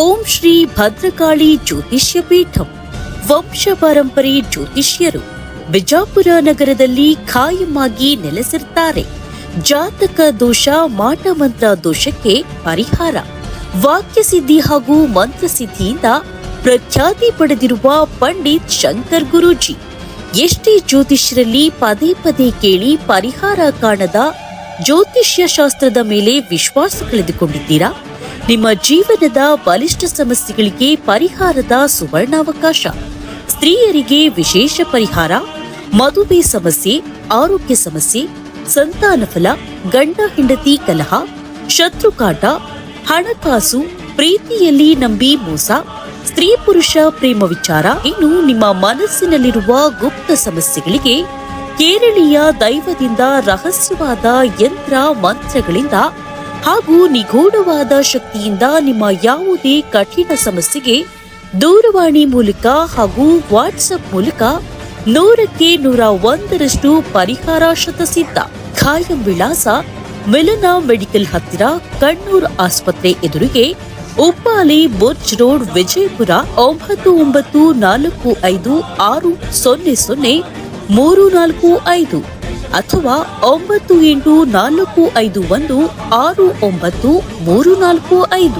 ಓಂ ಶ್ರೀ ಭದ್ರಕಾಳಿ ಜ್ಯೋತಿಷ್ಯ ಪೀಠಂ. ವಂಶ ಪಾರಂಪರೆ ಜ್ಯೋತಿಷ್ಯರು ಬಿಜಾಪುರ ನಗರದಲ್ಲಿ ಖಾಯಮಾಗಿ ನೆಲೆಸಿರ್ತಾರೆ. ಜಾತಕ ದೋಷ ಮಾಟ ಮಂತ್ರ ದೋಷಕ್ಕೆ ಪರಿಹಾರ. ವಾಕ್ಯ ಸಿದ್ಧಿ ಹಾಗೂ ಮಂತ್ರಸಿದ್ಧಿಯಿಂದ ಪ್ರಖ್ಯಾತಿ ಪಡೆದಿರುವ ಪಂಡಿತ್ ಶಂಕರ್ ಗುರೂಜಿ. ಎಷ್ಟೇ ಜ್ಯೋತಿಷ್ಯರಲ್ಲಿ ಪದೇ ಪದೇ ಕೇಳಿ ಪರಿಹಾರ ಕಾಣದ ಜ್ಯೋತಿಷ್ಯ ಶಾಸ್ತ್ರದ ಮೇಲೆ ವಿಶ್ವಾಸ ಕಳೆದುಕೊಂಡಿದ್ದೀರಾ? ನಿಮ್ಮ ಜೀವನದ ಬಲಿಷ್ಠ ಸಮಸ್ಯೆಗಳಿಗೆ ಪರಿಹಾರದ ಸುವರ್ಣಾವಕಾಶ. ಸ್ತ್ರೀಯರಿಗೆ ವಿಶೇಷ ಪರಿಹಾರ, ಮದುವೆ ಸಮಸ್ಯೆ, ಆರೋಗ್ಯ ಸಮಸ್ಯೆ, ಸಂತಾನ ಫಲ, ಗಂಡ ಹೆಂಡತಿ ಕಲಹ ಶತ್ರುಕಾಟ ಹಣಕಾಸು, ಪ್ರೀತಿಯಲ್ಲಿ ನಂಬಿ ಮೋಸ, ಸ್ತ್ರೀ ಪುರುಷ ಪ್ರೇಮ ವಿಚಾರ, ಇನ್ನು ನಿಮ್ಮ ಮನಸ್ಸಿನಲ್ಲಿರುವ ಗುಪ್ತ ಸಮಸ್ಯೆಗಳಿಗೆ ಕೇರಳೀಯ ದೈವದಿಂದ ರಹಸ್ಯವಾದ ಯಂತ್ರ ಮಂತ್ರಗಳಿಂದ ಹಾಗೂ ನಿಗೂಢವಾದ ಶಕ್ತಿಯಿಂದ ನಿಮ್ಮ ಯಾವುದೇ ಕಠಿಣ ಸಮಸ್ಯೆಗೆ ದೂರವಾಣಿ ಮೂಲಕ ಹಾಗೂ ವಾಟ್ಸಪ್ ಮೂಲಕ ನೂರಕ್ಕೆ ನೂರ ಒಂದರಷ್ಟು ಪರಿಹಾರ ಶತಸಿದ್ಧ ಖಾಯಂ ವಿಳಾಸ ಮಿಲನ ಮೆಡಿಕಲ್ ಹತ್ತಿರ ಕಣ್ಣೂರು ಆಸ್ಪತ್ರೆ ಎದುರಿಗೆ ಉಪ್ಪಾಲಿ ಬುರ್ಜ್ ರೋಡ್ ವಿಜಯಪುರ ಒಂಬತ್ತು ಒಂಬತ್ತು ನಾಲ್ಕು ಐದು ಆರು ಸೊನ್ನೆ ಸೊನ್ನೆ ಮೂರು ನಾಲ್ಕು ಐದು. ಅಥವಾ ಒಂಬತ್ತು ಎಂಟು ನಾಲ್ಕು ಐದು ಒಂದು ಆರು ಒಂಬತ್ತು ಮೂರು ನಾಲ್ಕು ಐದು.